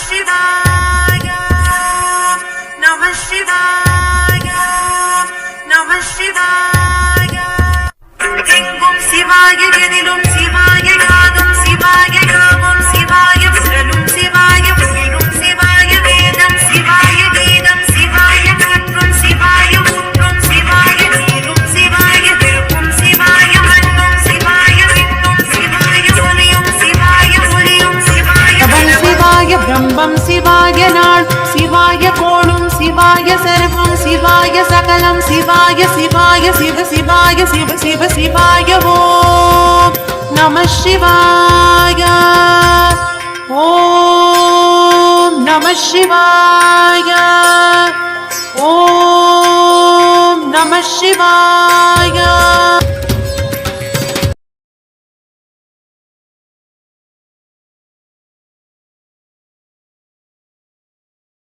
சிவாய நம சிவாய நம சிவாய எங்கும் சிவாய எதிலும் சிவாய சிவாய பிரம்மம் சிவாய நாள் சிவாய கோளும் சிவாய சர்வம் சிவாய சகலம் சிவாய சிவாய சிவ சிவாய சிவ சிவ சிவாய ஓம் நம சிவாய. ஓம் நம சிவாய. ஓம் நம சிவாய.